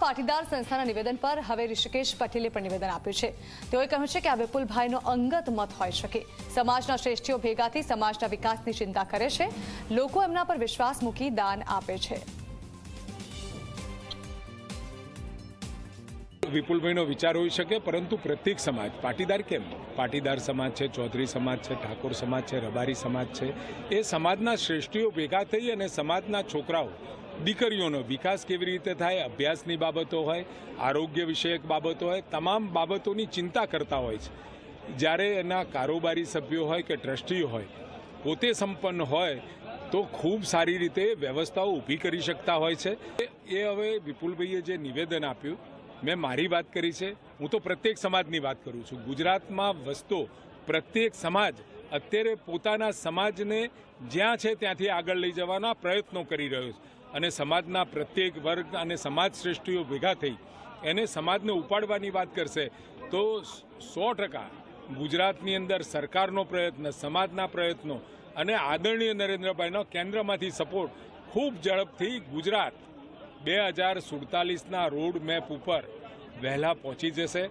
પાટીદાર સંસ્થાના નિવેદન પર હવે ઋષિકેશ પટેલે પણ નિવેદન આપ્યું છે. તેઓએ કહ્યું છે કે આ વિપુલભાઈનો અંગત મત હોઈ શકે. સમાજના શ્રેષ્ઠીઓ ભેગાથી સમાજના વિકાસની ચિંતા કરે છે. લોકો એમના પર વિશ્વાસ મૂકી દાન આપે છે. વિપુલભાઈનો વિચાર હોઈ શકે, પરંતુ પ્રત્યેક સમાજ, પાટીદાર કેમ? પાટીદાર સમાજ છે, ચૌધરી સમાજ છે, ઠાકોર સમાજ છે, રબારી સમાજ છે, એ સમાજના શ્રેષ્ઠીઓ ભેગા થઈ અને સમાજના છોકરાઓ, દીકરીઓનો વિકાસ કેવી રીતે થાય, અભ્યાસની બાબતો હોય, આરોગ્ય વિષયક બાબતો હોય, તમામ બાબતોની ચિંતા કરતા હોય છે. જ્યારે એના કારોબારી સભ્યો હોય કે ટ્રસ્ટીઓ હોય, પોતે સંપન્ન હોય, તો ખૂબ સારી રીતે વ્યવસ્થાઓ ઊભી કરી શકતા હોય છે. એ- હવે વિપુલભાઈએ જે નિવેદન આપ્યું મેં મારી વાત કરી છે. હું તો પ્રત્યેક સમાજની વાત કરું છું. ગુજરાતમાં વસતો પ્રત્યેક સમાજ અત્યારે પોતાના સમાજને જ્યાં છે ત્યાંથી આગળ લઈ જવાના પ્રયત્નો કરી રહ્યો છે. અને સમાજના પ્રત્યેક વર્ગ અને સમાજ શ્રેષ્ઠીઓ ભેગા થઈ એને સમાજને ઉપાડવાની વાત કરશે. તો સો ટકા ગુજરાતની અંદર સરકારનો પ્રયત્ન, સમાજના પ્રયત્નો અને આદરણીય નરેન્દ્રભાઈનો કેન્દ્રમાંથી સપોર્ટ ખૂબ ઝડપથી ગુજરાત બે હજાર સુડતાલીસના રોડ મેપ ઉપર વહેલા પહોંચી જશે.